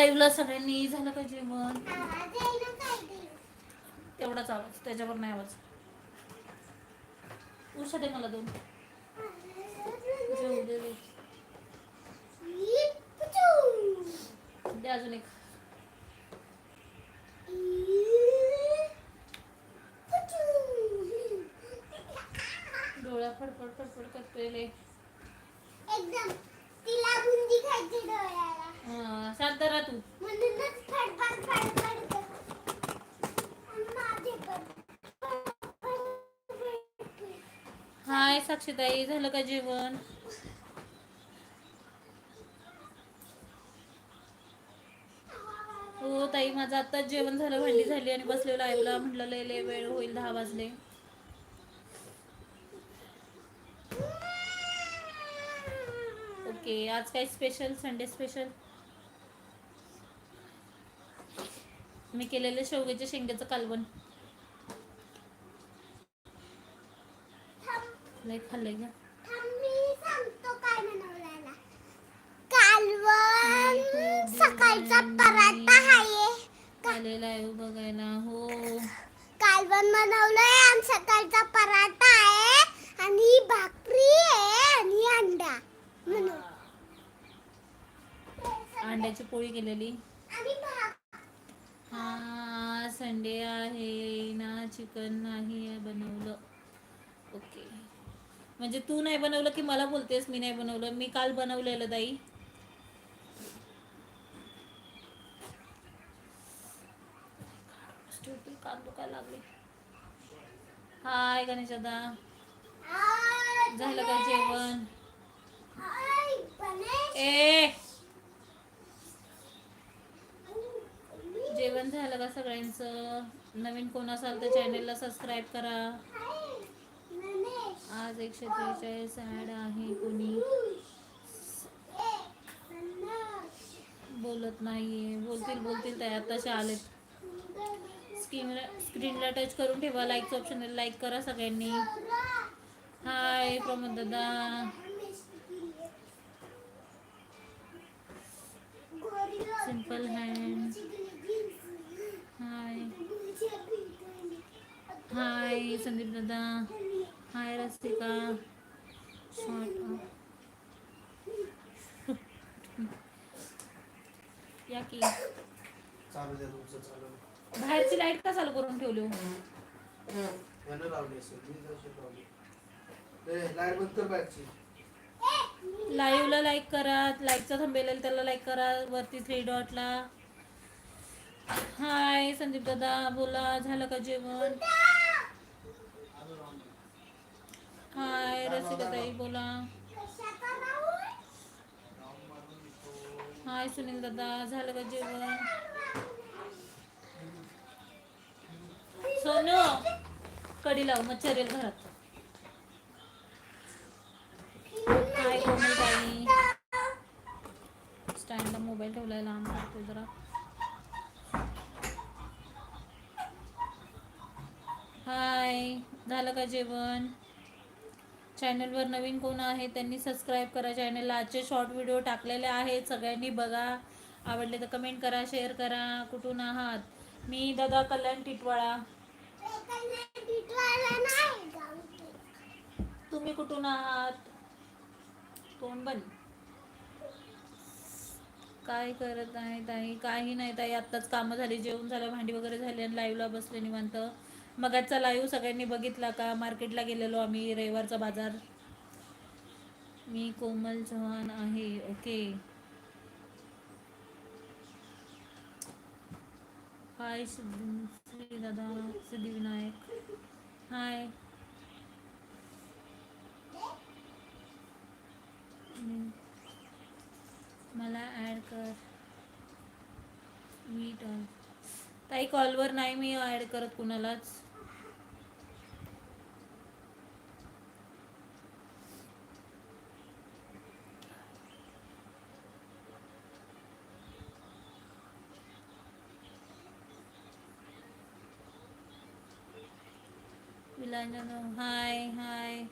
लाईव्हला सगळ्यांनी झालं का जेवण? तेवढाच आवाज त्याच्यावर नाही आवाज. उषा दे मला दोन. जेवू दे रे. दे अजून एक. डोळ्या फडफड फडफड करतोय साक्षीताई झालं का जेवण? हो ताई माझं आत्ताच जेवण झालं भांडी झाली आणि बसले लाईव्हला म्हटलं लय लय वेळ होईल दहा वाजले. ओके आज काय स्पेशल संडे स्पेशल मी केलेलं शेवग्याच्या शेंग्याचं कालवण थांब लय खाल्लंय का थांब मी सांगतो काय बनवलेला. कालवण सकाळचा पराठा आहे. आलेला आहे बघायला हो. कालवण बनवलंय आणि सकाळचा पराठा आहे आणि भाकरी आहे आणि अंडा म्हणून. अंड्याची पोळी केलेली. आणि भाक हा संडे आहे ना चिकन नाही बनवलं. ओके म्हणजे तू नाही बनवलं की मला बोलतेस मी नाही बनवलं. मी काल बनवलेलं कान दुखायला लागले. हाय गणेश दादा झालं का जेवण. ए! जेवण झालं का सगळ्यांचं? नवीन कोण असाल तर चॅनेलला सबस्क्राईब करा. आज एकशे त्रेचाळीस ॲड आहे. कोणी बोलत नाहीये. बोलतील बोलतील त्या आताशा आलेत. स्क्रीनला स्क्रीनला टच करून ठेवा. लाईकचं ऑप्शन लाईक करा सगळ्यांनी. हाय प्रमोद दादा. Simple hand hi hi Sandeep दादा. हाय शॉर्ट या की. बाहेरची लाइट का चालू करून ठेवली हो? लाईव्हला लाईक करा लाईकचा थांबेल त्याला लाईक करा वरती थ्री डॉटला हाय संदीप दादा बोला झालं का जेवण? हाय ताई बोला. हाय सुनील दादा झालं का जेवण? सोनू कडी लाव मच्छर येईल घरात. हाय कोमल ताई. स्टँडला मोबाईल ठेवलाय लांब राहतो जरा. हाय झालं का जेवण? चॅनलवर नवीन कोण आहे त्यांनी सबस्क्राईब करा. चॅनलला आजचे शॉर्ट व्हिडिओ टाकलेले आहेत. सगळ्यांनी बघा. आवडले तर कमेंट करा शेअर करा. कुठून आहात? मी दादा कल्याण टिटवाळा. तुम्ही कुठून आहात? तोंड बन? काय करत आहे ताई? काही नाही ताई. आत्ताच कामं झाली. जेवण झालं भांडी वगैरे झाली आणि लाईव्हला बसले निवांत. मगाचा लाईव्ह सगळ्यांनी बघितला का? मार्केटला गेलेलो आम्ही रविवारचा बाजार. मी कोमल चव्हाण आहे ओके. हाय सिद्धी दादा सिद्धिविनायक. हाय. मला ॲड कर. मी ताई कॉलवर नाही मी ॲड करत कुणालाच. विलांजन हाय हाय.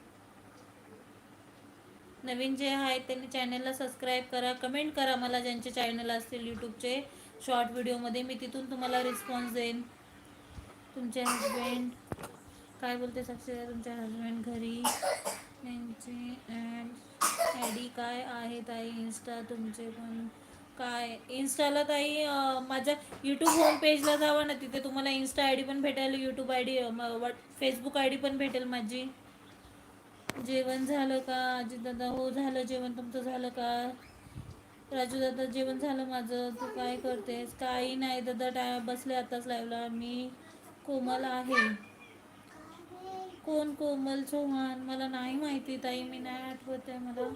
नवीन जे आहेत त्यांनी चॅनलला सबस्क्राईब करा कमेंट करा मला ज्यांचे चॅनल असतील यूट्यूबचे शॉर्ट व्हिडिओमध्ये मी तिथून तुम्हाला रिस्पॉन्स देईन. तुमचे हजबंड काय बोलते सक्सेस तुमच्या हजबंड घरी? यांचे आय डी काय आहे ताई? इन्स्टा तुमचे पण. काय? इन्स्टाला ताई अं, माझ्या यूट्यूब होम पेजला जावा ना तिथे तुम्हाला इन्स्टा आय डी पण भेटेल YouTube I D Facebook I D पण भेटेल माझी. जेवण झालं का? अजित दादा हो झालं जेवण. तुमचं झालं का? राजू दादा जेवण झालं माझं. तू काय करतेस? काही नाही दादा टाय बसले आताच लावला मी कोमल आहे. कोण कोमल चौहान? मला नाही माहिती ताई मी नाही आठवत आहे मला.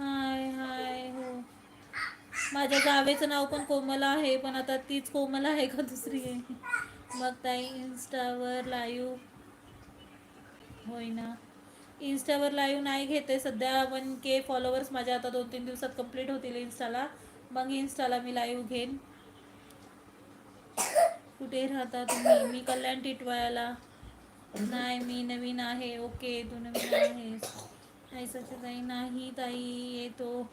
हाय हाय हो. माझ्या जावेचं नाव पण कोमल आहे पण आता तीच कोमल आहे का दुसरी? आहे मग ताई इन्स्टावर लाईव्ह होय ना इन्स्टावर लाईव्ह नाही घेते सध्या वन के फॉलोवर्स माझ्या आता दोन तीन दिवसात कंप्लीट होतील इन्स्टाला. मग इन्स्टाला मी लाईव्ह घेईन. कुठे राहता तुम्ही? मी कल्याण टिटवाळ्याला. नाही मी नवीन आहे. ओके तू नवीन आहेस. नाही ताई नाही ताई येतो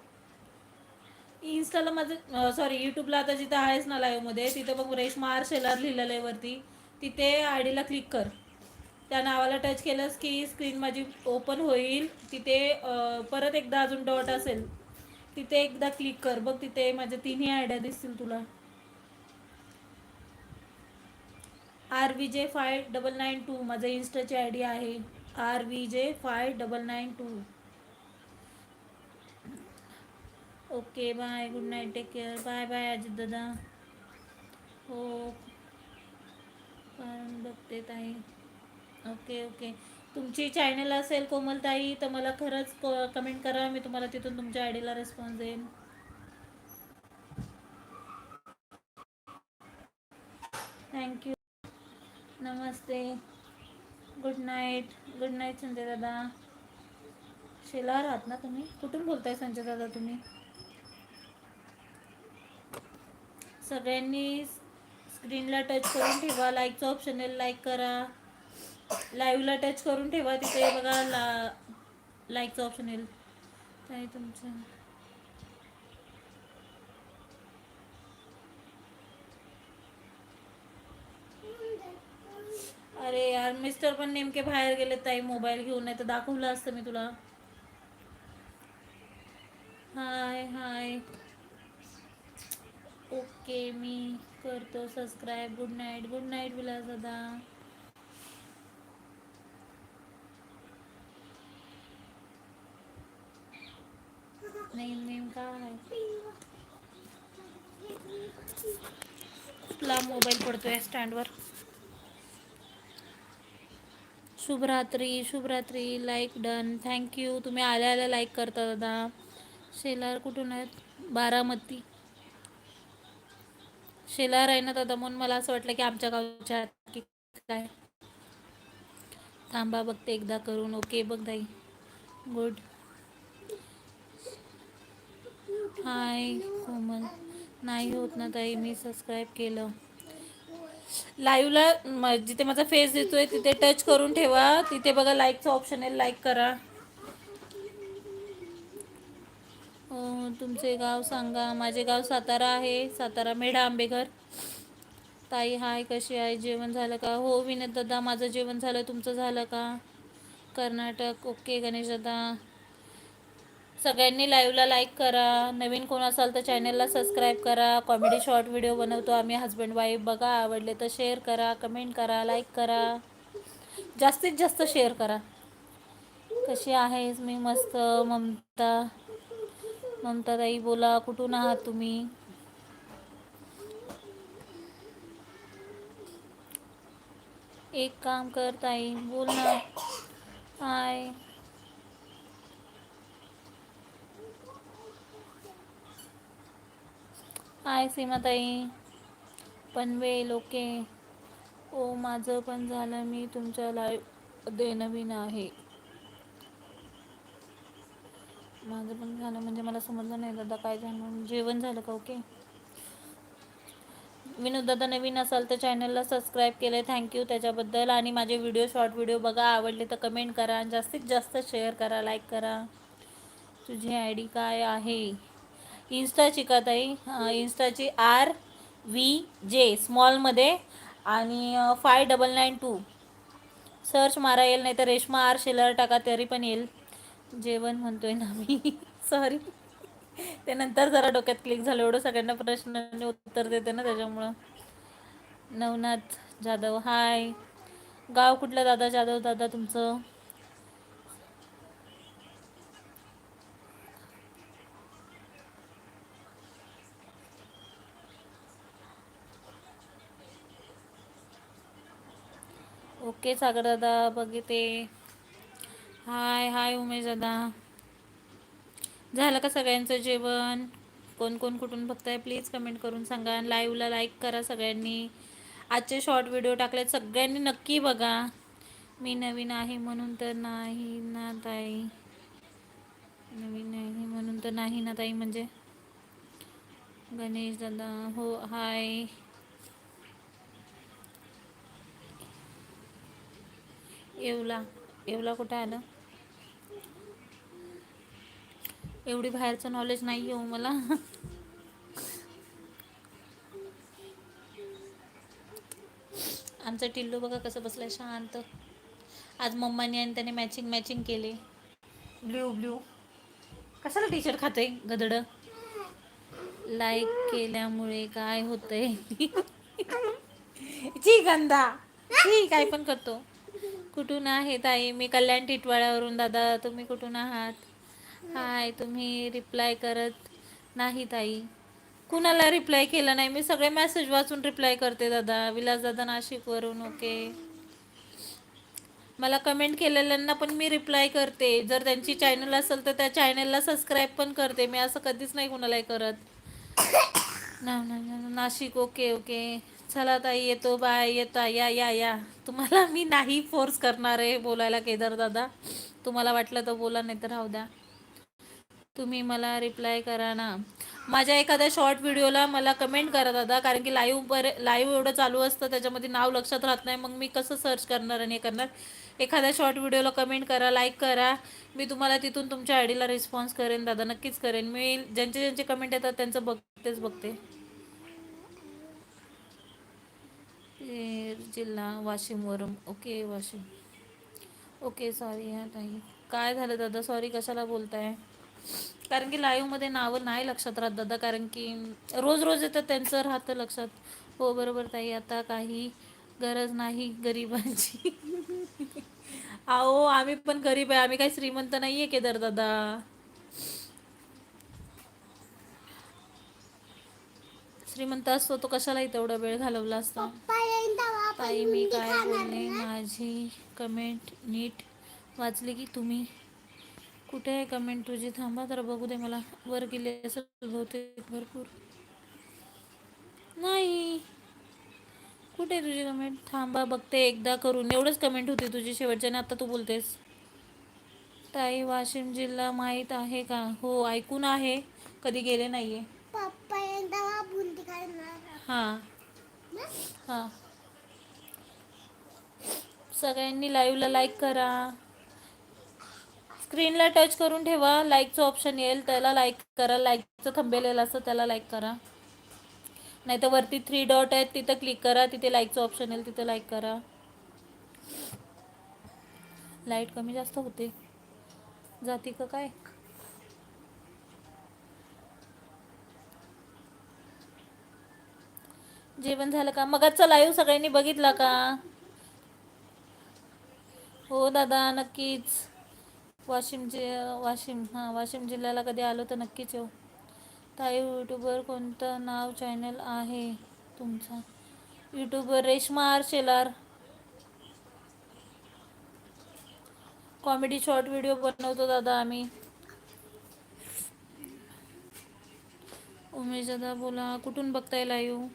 इन्स्टाला माझं सॉरी यूट्यूबला आता जिथं आहेस ना लाईव्हमध्ये तिथं बघ रेशमा आर शेलार लिहिलेलं आहे वरती. तिथे आय डीला क्लिक कर. त्या नावाला टच केलंस की स्क्रीन माझी ओपन होईल. तिथे परत एकदा अजून डॉट असेल. तिथे एकदा क्लिक कर. बघ तिथे माझ्या तिन्ही आयडिया दिसतील तुला. R V J five double nine two माझं इन्स्टाची आय डी आहे. R V J five double nine two okay bye good night take care bye bye Ajit दादा हो कारण बघते ताई. ओके ओके तुमची चॅनल असेल कोमलताई तर मला खरंच कमेंट करा. मी तुम्हाला तिथून तुमच्या आय डीला रिस्पॉन्स देईन. थँक्यू नमस्ते. Good night good night Sanjay दादा. शेला आहात ना तुम्ही? कुठून बोलताय संजय दादा तुम्ही? सगळ्यांनी स्क्रीनला टच करून ठेवा. लाईकचं ऑप्शन आहे लाईक करा. लाईव्हला टच करून ठेवा. तिथे बघा ला लाईकचं ऑप्शन येईल काय तुमचं? अरे यार मिस्टर पण नेमके बाहेर गेले ताई मोबाईल घेऊन नाही तर दाखवलं असतं मी तुला. हाय हाय. ओके मी करतो subscribe good night good night Vilas दादा नेम नेम काय कुठला मोबाईल पडतोय स्टँडवर शुभरात्री शुभरात्री लाईक डन थँक्यू तुम्ही आल्या आल्या लाईक करता दादा. शेलार कुठून आहेत? बारामती. शेलार आहे ना दादा म्हणून मला असं वाटलं की आमच्या गावच्या की काय? थांबा बघते एकदा करून. ओके बघ ताई. Good hi Komal. नाही होत ना ताई मी सबस्क्राईब केलं. लाईव्हला जिथे माझा फेस दिसतोय तिथे टच करून ठेवा. तिथे बघा लाईकचं ऑप्शन आहे लाईक करा. तुमचे गाव सांगा. माझे गाव सातारा आहे. सातारा मेढा आंबेघर. ताई हाय कशी आहे? जेवण झालं का? हो विनोद दादा माझं जेवण झालं. तुमचं झालं का? कर्नाटक. ओके गणेश दादा. सगळ्यांनी लाईव्हला लाईक करा. नवीन कोण असाल तर चॅनलला सबस्क्राईब करा. कॉमेडी शॉर्ट व्हिडिओ बनवतो आम्ही. हजबंड वाईफ बघा. आवडले तर शेअर करा. कमेंट करा. लाईक करा. जास्तीत जास्त शेअर करा. कशी आहेस? मी मस्त. ममता. ममता ताई बोला. कुठून आहात तुम्ही? एक काम कर ताई. बोल ना. हाय हाय सीमाताई. पनवेल ओके ओ माझं पण झालं मी तुमच्या लाईव्ह दे नवीन आहे. माझं पण झालं म्हणजे मला समजलं नाही दादा काय झालं जेवण झालं का ओके? विनोद दादा नवीन असाल तर चॅनलला सबस्क्राईब केलं थँक्यू त्याच्याबद्दल. आणि माझे व्हिडिओ शॉर्ट व्हिडिओ बघा आवडले तर कमेंट करा जास्तीत जास्त शेअर करा लाईक करा. तुझी आय डी काय आहे? इन्स्टाची का ताई? इन्स्टाची आर व्ही जे स्मॉलमध्ये आणि five double nine two search मारा येईल नाही तर रेश्मा आर शेलर टाका तरी पण येईल. जेवण म्हणतोय ना मी. सॉरी ते नंतर जरा डोक्यात क्लिक झालं. एवढं सगळ्यांना प्रश्नाने उत्तर देते ना त्याच्यामुळं. नवनाथ जाधव हाय गाव कुठलं दादा? जाधव दादा तुमचं? ओके सागर दादा बघते हाय हाय उमेश दादा. झालं का सगळ्यांचं जेवण? कोण कोण कुठून बघताय? प्लीज कमेंट करून सांगा. लाईव्हला लाईक करा सगळ्यांनी. आजचे शॉर्ट व्हिडिओ टाकले सगळ्यांनी नक्की बघा. मी नवीन आहे म्हणून तर नाही ना ताई. नवीन आहे म्हणून तर नाही ना ताई म्हणजे. गणेश दादा हो हाय येवला. येवला कुठं आलं एवढी बाहेरचं नॉलेज नाही येऊ मला. आमचा टिल्लू बघा कसं बसलाय शांत. आज मम्माने आणि त्याने मॅचिंग मॅचिंग केले. ब्ल्यू ब्ल्यू कशाला टी शर्ट खाते गदड. लाईक केल्यामुळे काय होतंय? ची गंदा ठीक काय पण करतो. कुठून आहे ताई? मी कल्याण टिटवाळ्यावरून. दादा तुम्ही कुठून आहात? हाय तुम्ही रिप्लाय करत नाही ताई. कुणाला रिप्लाय केला नाही? मी सगळे मेसेज वाचून रिप्लाय करते दादा. विलास दादा नाशिकवरून ओके मला कमेंट केलेल्यांना पण मी रिप्लाय करते. जर त्यांची चॅनल असेल तर त्या चॅनलला सबस्क्राईब पण करते. मी असं कधीच नाही कुणालाही करत. ना ना ना ना, नाशिक ओके ओके चला ताई येतो बाय येता या या या. तुम्हाला मी नाही फोर्स करणार आहे बोलायला केदार दादा. तुम्हाला वाटलं तर बोला नाही तर राहू द्या. तुम्ही मला रिप्लाय करा ना. माझ्या एखाद्या शॉर्ट व्हिडिओला मला कमेंट करा दादा कारण की लाईव्ह बरे लाईव्ह एवढं चालू असतं त्याच्यामध्ये नाव लक्षात राहत नाही. मग मी कसं सर्च करणार आणि हे करणार? एखाद्या शॉर्ट व्हिडिओला कमेंट करा लाईक करा. मी तुम्हाला तिथून तुमच्या आयडीला रिस्पॉन्स करेन दादा नक्कीच करेन. मी ज्यांचे ज्यांचे कमेंट येतात त्यांचं बघतेच बघते. जिल्हा वाशिमवरून ओके वाशिम. ओके सॉरी हा ताई. काय झालं दादा? सॉरी कशाला बोलताय? कारण की लाईव्हमध्ये नावं नाही लक्षात राहत दादा. कारण की रोज रोज येतं त्यांचं राहतं लक्षात. हो बरोबर ताई. आता काही गरज नाही गरिबांची. अहो आम्ही पण गरीब आहे. आम्ही काही श्रीमंत नाही आहे केदार दादा. श्रीमंत असतो तो कशालाही तेवढा वेळ घालवला असता. ताई मी काय बोलले. माझी कमेंट नीट वाचली की तुम्ही? कुठे आहे कमेंट तुझी? थांबा तर बघू दे मला. वर गेले असेल बहुतेक भरपूर. नाही. कुठे तुझी कमेंट थांबा बघते. एकदा करून. एवढंच कमेंट होती तुझी शेवटच्या आणि आता तू बोलतेस. ताई वाशिम जिल्हा माहीत आहे का? हो ऐकून आहे. कधी गेले नाही आहे पप्पा येईन तेव्हा बुंदी खाणार हां? हां. सगळ्यांनी लाईव्हला लाईक करा. स्क्रीनला टच करून ठेवा. लाईकचं ऑप्शन येईल त्याला लाईक करा. लाईकचं थंबेल येईल असं त्याला लाईक करा. नाही तर वरती थ्री डॉट आहेत तिथं क्लिक करा. तिथे लाईकचं ऑप्शन येईल तिथं लाईक करा. लाइट कमी जास्त होते. जाती का काय? जेवण झालं का? मगाचा लाईव्ह सगळ्यांनी बघितला का? हो दादा नक्कीच. वाशिम जि वाशिम हां वाशिम जिल्ह्याला कधी आलो तर नक्कीच येऊ. ताई यूट्यूबवर कोणतं नाव चॅनल आहे तुमचा? यूट्यूबवर Reshma R Shelar. Comedy short video बनवतो दादा आम्ही. उमेश दादा बोला कुठून बघताय लाईव्ह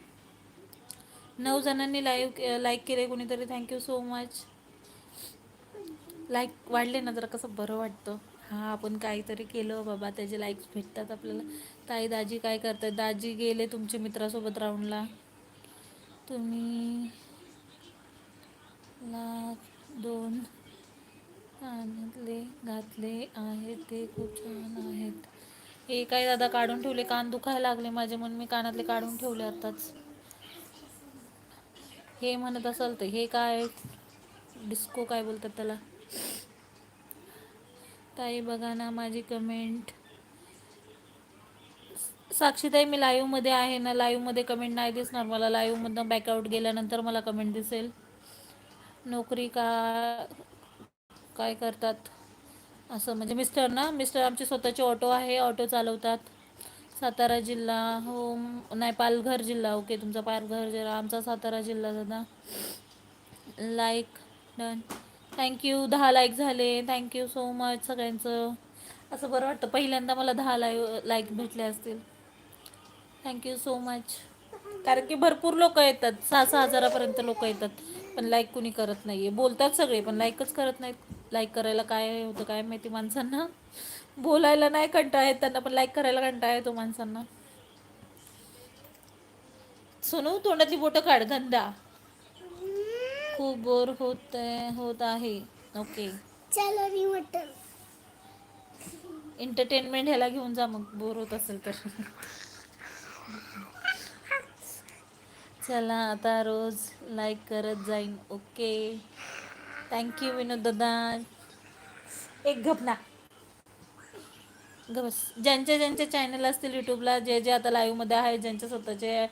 नऊ जणांनी लाईव्ह लाईक केले कोणीतरी. थँक्यू सो मच लाईक वाढले ना जरा कसं बरं वाटतं. हां आपण काहीतरी केलं बाबा त्याचे लाईक्स भेटतात आपल्याला. ताई दाजी काय करतात दाजी गेले तुमच्या मित्रासोबत राऊंडला तुम्ही ला दोन कानातले घातले आहेत. ते खूप छान आहेत. हे काय दादा काढून ठेवले? कान दुखायला लागले माझे म्हणून मी कानातले काढून ठेवले आताच. हे म्हणत असाल तर हे काय डिस्को काय बोलतात त्याला? ताई बघा ना माझी कमेंट साक्षीताई मी लाईव्हमध्ये आहे ना लाईव्हमध्ये कमेंट नाही दिसणार. मला लाईव्हमधनं बॅकआउट गेल्यानंतर मला कमेंट दिसेल. नोकरी का काय करतात? असं म्हणजे मिस्टर ना मिस्टर आमचे स्वतःचे ऑटो आहे ऑटो चालवतात. सातारा जिल्हा हो नाही पालघर जिल्हा ओके तुमचा पालघर जिल्हा आमचा सातारा जिल्हा दादा. लाईक डन थँक्यू दहा लाईक झाले. थँक्यू सो मच सगळ्यांचं. असं बरं वाटतं. पहिल्यांदा मला दहा लाय लाईक भेटले असतील. थँक्यू सो मच कारण की भरपूर लोक येतात. सहा सहा हजारापर्यंत लोक येतात. पण लाईक कुणी करत नाही आहे बोलतात सगळे पण लाईकच करत नाहीत. लाईक करायला काय होतं काय माहिती माणसांना. बोलायला नाही कंटाळा येत त्यांना पण लाईक करायला कंटाळा येतो माणसांना. सोनू तोंडातली बोटं काढ गंदा खूप बोर होत होत आहे. ओके चलो रिमोट एंटरटेनमेंट ह्याला घेऊन जा मग बोर होत असेल तर. चला आता रोज लाईक करत जाईन. ओके थँक्यू विनोद दादा. एक गप ना गबस ज्यांचे ज्यांचे चॅनल असतील यूट्यूबला जे जे आता लाईव्हमध्ये आहेत ज्यांचे स्वतःचे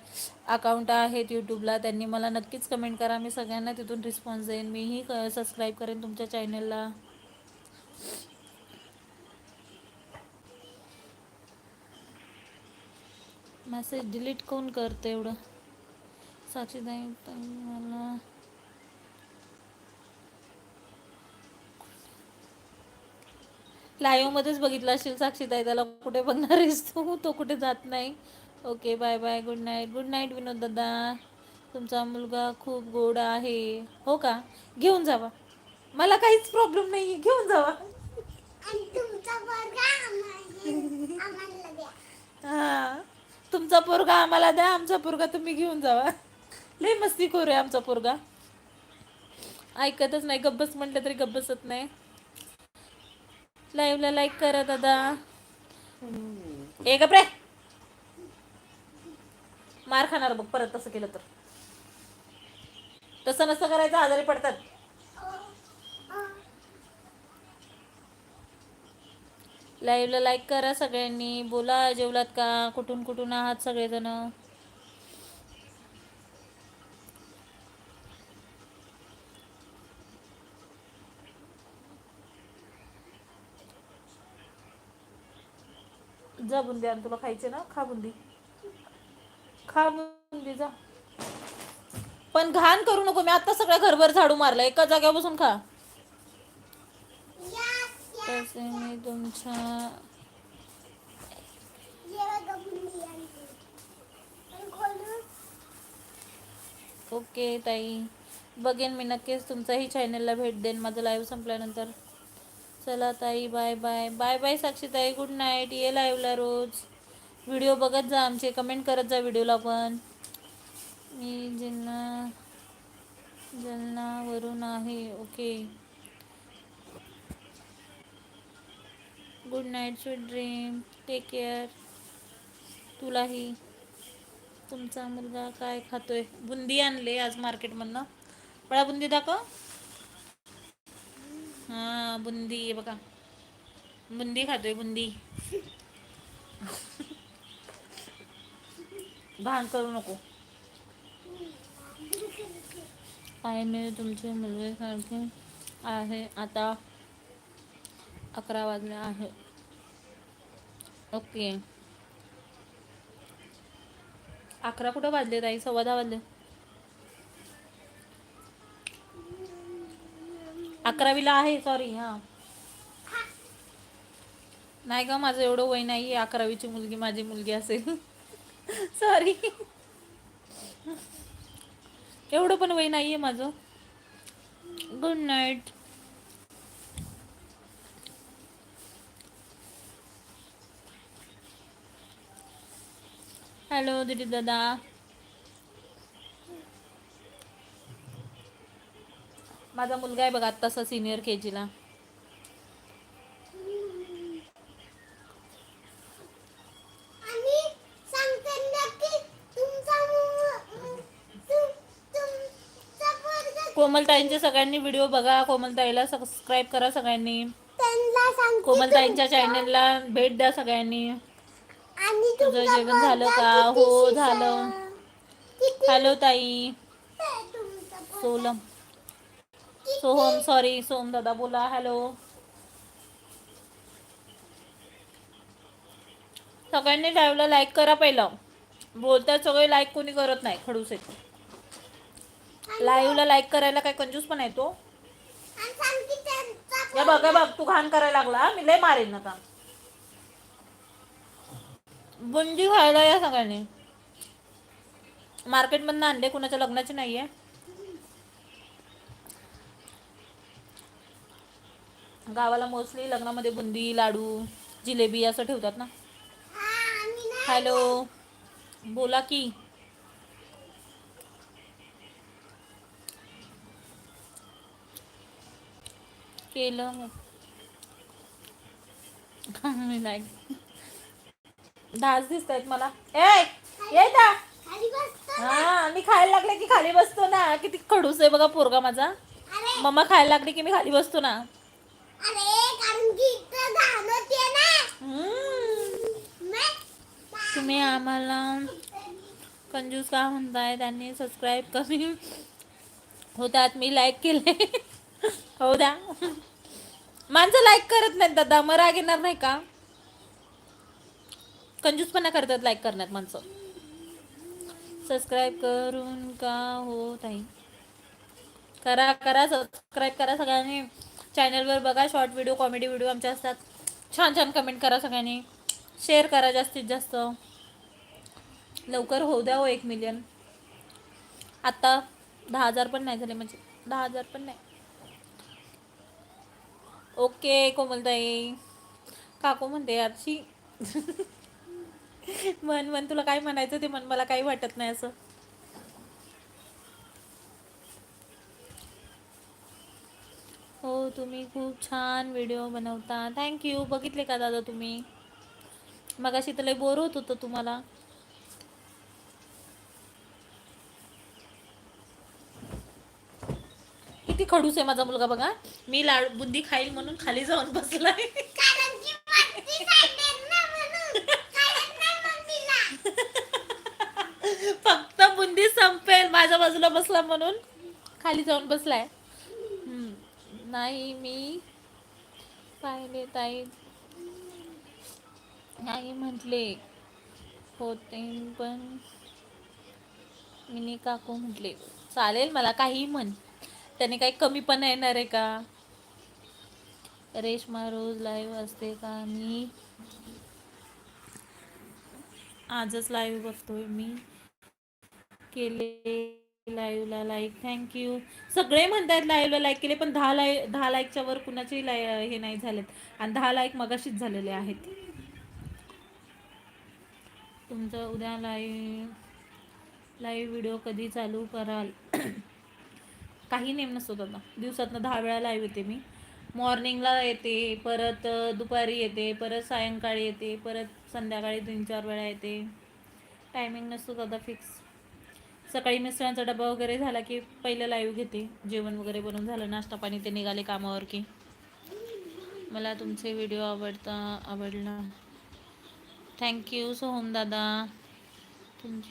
अकाउंट आहेत यूट्यूबला त्यांनी मला नक्कीच कमेंट करा. मी सगळ्यांना तिथून रिस्पॉन्स देईन. मीही क सबस्क्राईब करेन तुमच्या चॅनलला मेसेज डिलीट कोण करतं एवढं? साक्षीदाई मला मला लाईव्हमध्येच बघितलं असेल साक्षीताई त्याला कुठे बघणार आहेस तू? तो कुठे जात नाही. Okay bye bye good night good night Vinod दादा. तुमचा मुलगा खूप गोड आहे. हो का? घेऊन जावा. मला काहीच प्रॉब्लेम नाही घेऊन जावा. हां. तुमचा पोरगा आम्हाला द्या. आमचा पोरगा तुम्ही घेऊन जावा. लय मस्ती करू आमचा पोरगा. ऐकतच नाही. गब्बस म्हटलं तरी गब्बसत नाही. लाईव्हला लाईक करा दादा. ए गप्रे. मार खाणार बघ परत तसं केलं तर. तसं नसं करायचं आजारी पडतात. लाईव्हला लाईक करा सगळ्यांनी. बोला जेवलात का? कुठून कुठून आहात सगळेजण? जा बुंदी आणि तुला खायचे ना खा बुंदी खा बुंदी जा. पण घाण करू नको मी आता सगळ्या घरभर झाडू मारला एका जाग्यावर बसून खा. तसे मी तुमच्या ओके ताई. बघेन मी नक्कीच तुमचाही चॅनलला भेट देईन माझं लाईव्ह संपल्यानंतर. चला ताई bye bye bye bye Sakshi ताई गुड नाईट ये लाईव्हला रोज. व्हिडिओ बघत जा आमचे. कमेंट करत जा व्हिडिओला पण. मी जिल्हा जलनावरून आहे. Okay good night sweet dream take care तुलाही. तुमचा मुलगा काय खातोय? बुंदी आणले आज मार्केटमधनं बळा बुंदी दाखव. हा बुंदी आहे बघा. बुंदी खातोय बुंदी. भान करू नको. काय मी तुमचे मुलगेसारखे आहे आता अकरा वाजले आहे. ओके. अकरा कुठं वाजले ताई? सव्वा दहा वाजले. अकरावीला आहे सॉरी हां. नाही का माझं एवढं वय नाही आहे अकरावीची मुलगी माझी मुलगी असेल. सॉरी एवढं पण वय नाही आहे माझं. गुड नाईट हॅलो दिदी दादा. माझा मुलगा आहे बघा आत्ताचा सिनियर के जीला कोमलताईंचे सगळ्यांनी व्हिडिओ बघा. कोमलताईला सबस्क्राईब करा सगळ्यांनी. कोमलताईंच्या चॅनलला भेट द्या सगळ्यांनी. तुझं जेवण झालं का? हो झालं. हॅलो ताई. सोलम. सोहम सॉरी सोहम दादा बोला हॅलो सगळ्यांनी लाईव्हला लाईक करा पहिलं. बोलतात सगळे लाईक कोणी करत नाही खडूस. येते लाईव्हला लाईक करायला काय कंजूस पण येतो आणि या बघ बघ तू घाण करायला लागला मी लय मारेन आता. बुंदी खायला या सगळ्यांनी. मार्केटमधनं आणले कुणाच्या लग्नाची आहे गावाला मोस्टली लग्नामध्ये बुंदी लाडू जिलेबी असं ठेवतात ना? हॅलो बोला की. केलं मी नाही. दहाच दिसत आहेत मला. ए ये दा खाली बसतो हा मी खायला लागले की खाली बसतो ना. किती खडूस आहे बघा पोरगा माझा. मम्मा खायला लागली की मी खाली बसतो ना अरे कारण की इथं घाण होते ना हम्म. मग तुम्ही आम्हाला कंजूस का म्हणताय? त्यांनी सबस्क्राईब कमी होतात. मी लाईक केले. हो द्या. माणसं लाईक करत नाहीत दादा. मग राग येणार नाही का? कंजूसपणा करतात लाईक करण्यात माणसं. सबस्क्राईब करून का हो ताई? करा करा. सबस्क्राईब करा सगळ्यांनी. चॅनलवर बघा. शॉर्ट व्हिडिओ कॉमेडी व्हिडिओ आमचे असतात. छान छान कमेंट करा सगळ्यांनी. शेअर करा जास्तीत जास्त. लवकर होऊ द्या हो एक मिलियन आत्ता दहा हजार पण नाही झाले म्हणजे. दहा हजार पण नाही. ओके कोमलताई. काको म्हणते यारशी मन मन तुला काय म्हणायचं ते मन मला काही वाटत नाही असं. हो तुम्ही खूप छान व्हिडिओ बनवता. थँक्यू बघितले का दादा तुम्ही? मगाशी तर लय बोर होत होतं तुम्हाला. किती खडूस आहे माझा मुलगा बघा. मी लाडू बुंदी खाईल म्हणून खाली जाऊन बसलाय. फक्त बुंदी संपेल. माझ्या बाजूला बसला म्हणून खाली जाऊन बसलाय. नाही मी पाहिले ताई. नाही म्हटले. होते पण मिनी काकू म्हटले. चालेल मला काही म्हण. त्याने काही कमी पण येणार आहे का? रेशमा रोज लाईव्ह असते का? मी आजच लाईव्ह बघतोय मी. केले लाईव्हला लाईक थँक्यू सगळे म्हणतात लाईव्हला लाईक केले पण दहा लाईक दहा लाईकच्या वर कुणाचेही लाय हे नाही झालेत. आणि दहा लाईक मगाशीच झालेले आहेत. तुमचं उद्या लाईव्ह लाईव्ह व्हिडिओ कधी चालू कराल? काही नेम नसतो दादा दिवसातनं दहा वेळा लाईव्ह येते मी. मॉर्निंगला येते परत दुपारी येते परत सायंकाळी येते परत संध्याकाळी तीन चार वेळा येते. टायमिंग नसतो दादा फिक्स सकाळी मिस्टरांचा डबा वगैरे झाला की पहिलं लाईव्ह घेते. जेवण वगैरे बनवून झालं नाश्ता पाणी ते निघाले कामावर की. मला तुमचे व्हिडिओ आवडता आवडला. थँक्यू सोहम दादा. तुमची.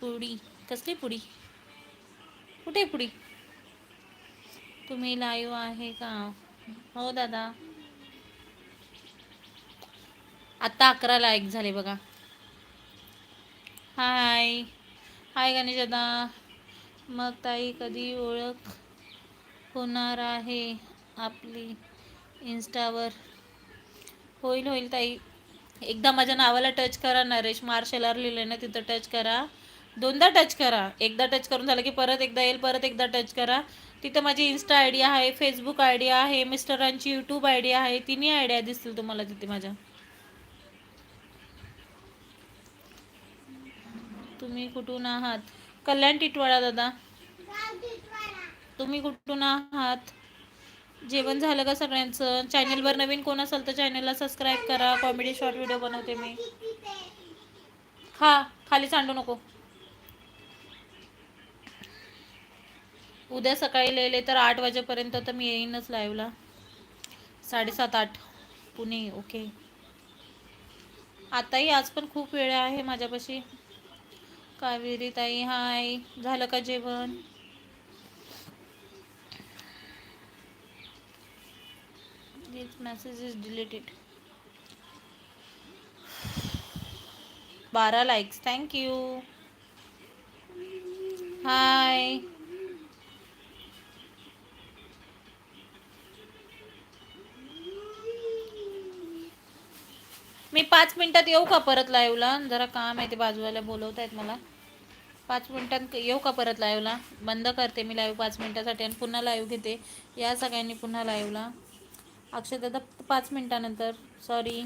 पुडी. कसली पुडी? कुठे पुडी? तुम्ही लाईव्ह आहे का? हो दादा. आत्ता अकरा लाईक झाले बघा. हाय. हाय गणेश दादा मग ताई कधी ओळख होणार आहे आपली इन्स्टावर? होईल होईल ताई. एकदा माझ्या नावाला टच करा नरेश. मार्शल आर लिहिलं ना तिथं टच करा. दोनदा टच करा. एकदा टच करून झालं की परत एकदा येईल परत एकदा टच करा. तिथं माझी इन्स्टा आय डी आहे फेसबुक आय डी आहे मिस्टरांची यूट्यूब आय डी आहे तिन्ही आयडिया दिसतील तुम्हाला तिथे माझ्या. तुम्ही कुठून आहात? कल्याण टिटवाळा दादा. तुम्ही कुठून आहात? जेवण झालं का सगळ्यांचं? चॅनलवर नवीन कोण असेल तर चॅनलला सबस्क्राईब करा. कॉमेडी शॉर्ट व्हिडिओ बनवते मी. खा. खाली सांडू नको. उद्या सकाळी लिहिले तर आठ वाजेपर्यंत तर मी येईनच लाईव्हला साडेसात आठ. पुणे ओके आताही आज पण खूप वेळ आहे माझ्यापाशी. कावेरी ताई हाय. झालं का जेवण? दिस मेसेज इज डिलीटेड बारा लाईक्स थँक्यू हाय मी पाच मिनिटात येऊ का परत लाईव्हला? जरा काम आहे ते बाजूवाल्या बोलवत आहेत मला. पाच मिनिटात येऊ का परत लाईव्हला? बंद करते मी लाईव्ह पाच मिनिटासाठी आणि पुन्हा लाईव्ह घेते. या सगळ्यांनी पुन्हा लाईव्हला. अक्षय दादा पाच मिनिटानंतर. सॉरी.